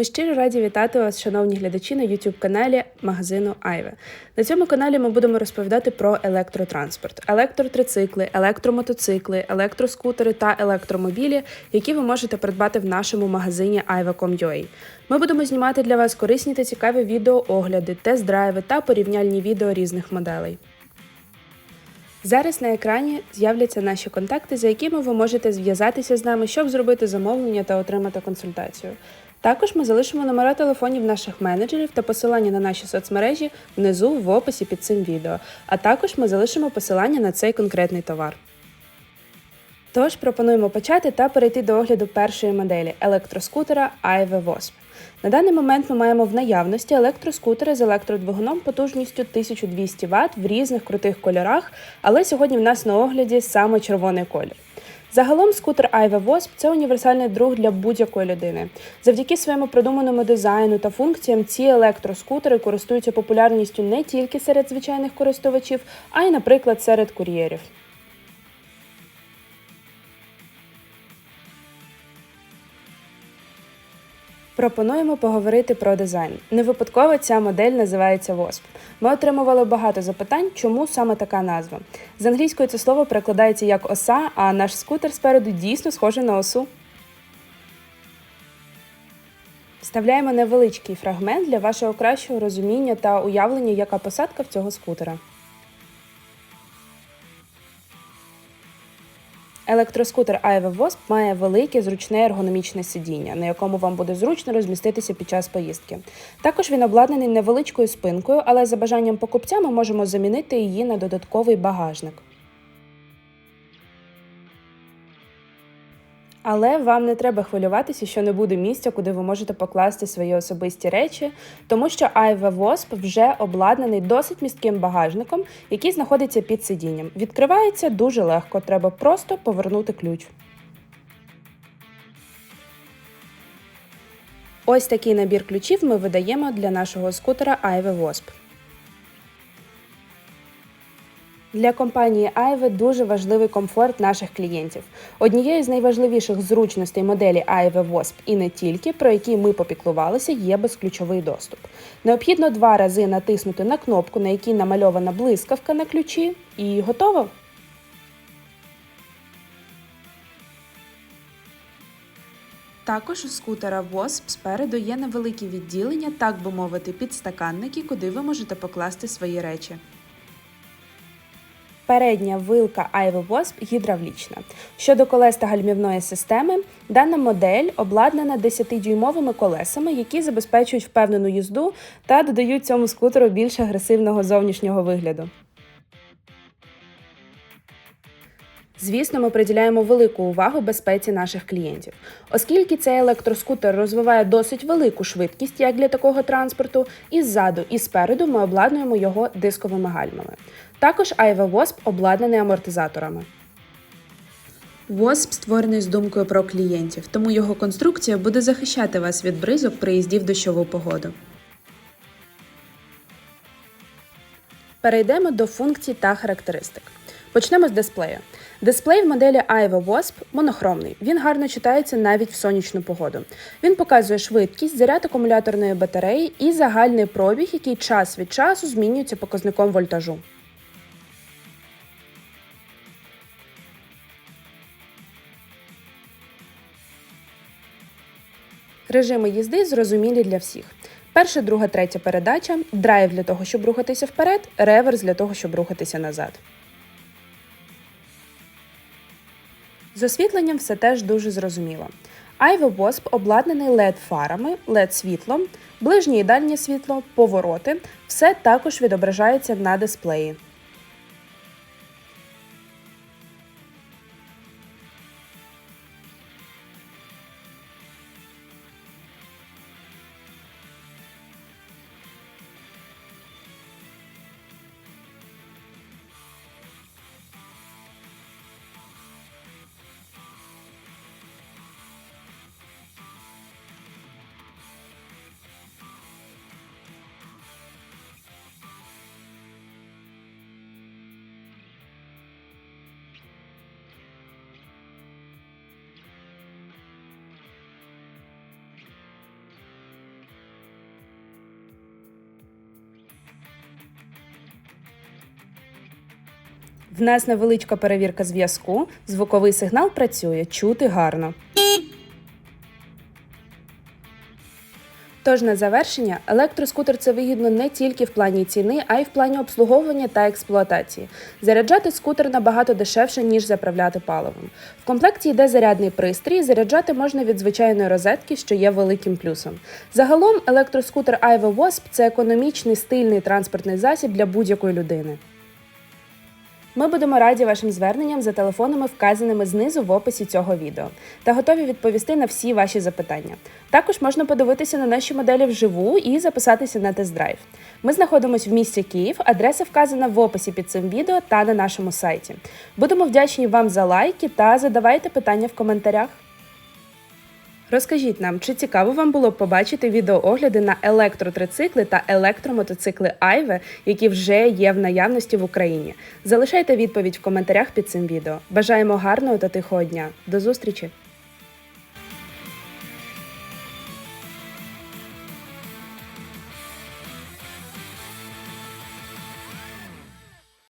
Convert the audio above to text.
Ми щиро раді вітати вас, шановні глядачі, на youtube каналі магазину Айве. На цьому каналі ми будемо розповідати про електротранспорт, електротрицикли, електромотоцикли, електроскутери та електромобілі, які ви можете придбати в нашому магазині aive.com.ua. Ми будемо знімати для вас корисні та цікаві відеоогляди, тест-драйви та порівняльні відео різних моделей. Зараз на екрані з'являться наші контакти, за якими ви можете зв'язатися з нами, щоб зробити замовлення та отримати консультацію. Також ми залишимо номера телефонів наших менеджерів та посилання на наші соцмережі внизу в описі під цим відео. А також ми залишимо посилання на цей конкретний товар. Тож пропонуємо почати та перейти до огляду першої моделі електроскутера AIVE WOSP. На даний момент ми маємо в наявності електроскутери з електродвигуном потужністю 1200 Вт в різних крутих кольорах, але сьогодні в нас на огляді саме червоний колір. Загалом скутер Айве Восп – це універсальний друг для будь-якої людини. Завдяки своєму продуманому дизайну та функціям ці електроскутери користуються популярністю не тільки серед звичайних користувачів, а й, наприклад, серед кур'єрів. Пропонуємо поговорити про дизайн. Не випадково ця модель називається WASP. Ми отримували багато запитань, чому саме така назва. З англійської це слово перекладається як оса, а наш скутер спереду дійсно схожий на осу. Вставляємо невеличкий фрагмент для вашого кращого розуміння та уявлення, яка посадка в цього скутера. Електроскутер Aive Wasp має велике зручне ергономічне сидіння, на якому вам буде зручно розміститися під час поїздки. Також він обладнаний невеличкою спинкою, але за бажанням покупця ми можемо замінити її на додатковий багажник. Але вам не треба хвилюватися, що не буде місця, куди ви можете покласти свої особисті речі, тому що Aive Wasp вже обладнаний досить містким багажником, який знаходиться під сидінням. Відкривається дуже легко, треба просто повернути ключ. Ось такий набір ключів ми видаємо для нашого скутера Aive Wasp. Для компанії Aive дуже важливий комфорт наших клієнтів. Однією з найважливіших зручностей моделі Aive Wasp і не тільки, про які ми попіклувалися, є безключовий доступ. Необхідно два рази натиснути на кнопку, на якій намальована блискавка на ключі, і готово. Також у скутера Wasp спереду є невеликі відділення, так би мовити, підстаканники, куди ви можете покласти свої речі. Передня вилка Айвовосп гідравлічна. Щодо колес та гальмівної системи, дана модель обладнана 10-дюймовими колесами, які забезпечують впевнену їзду та додають цьому скутеру більш агресивного зовнішнього вигляду. Звісно, ми приділяємо велику увагу безпеці наших клієнтів, оскільки цей електроскутер розвиває досить велику швидкість як для такого транспорту, і ззаду, і спереду ми обладнуємо його дисковими гальмами. Також Aiva Wasp обладнаний амортизаторами. Wasp створений з думкою про клієнтів, тому його конструкція буде захищати вас від бризок при їзді в дощову погоду. Перейдемо до функцій та характеристик. Почнемо з дисплею. Дисплей в моделі Aiva Wasp монохромний. Він гарно читається навіть в сонячну погоду. Він показує швидкість, заряд акумуляторної батареї і загальний пробіг, який час від часу змінюється показником вольтажу. Режими їзди зрозумілі для всіх. Перша, друга, третя передача, драйв для того, щоб рухатися вперед, реверс для того, щоб рухатися назад. З освітленням все теж дуже зрозуміло. Айве Восп обладнаний LED-фарами, LED-світлом, ближнє і дальнє світло, повороти. Все також відображається на дисплеї. В нас невеличка перевірка зв'язку. Звуковий сигнал працює, чути гарно. Тож на завершення, електроскутер це вигідно не тільки в плані ціни, а й в плані обслуговування та експлуатації. Заряджати скутер набагато дешевше, ніж заправляти паливом. В комплекті йде зарядний пристрій, заряджати можна від звичайної розетки, що є великим плюсом. Загалом електроскутер Aiva Wasp – це економічний стильний транспортний засіб для будь-якої людини. Ми будемо раді вашим зверненням за телефонами, вказаними знизу в описі цього відео, та готові відповісти на всі ваші запитання. Також можна подивитися на наші моделі вживу і записатися на тест-драйв. Ми знаходимося в місті Київ, адреса вказана в описі під цим відео та на нашому сайті. Будемо вдячні вам за лайки та задавайте питання в коментарях. Розкажіть нам, чи цікаво вам було б побачити відеоогляди на електротрицикли та електромотоцикли Айве, які вже є в наявності в Україні. Залишайте відповідь в коментарях під цим відео. Бажаємо гарного та тихого дня. До зустрічі!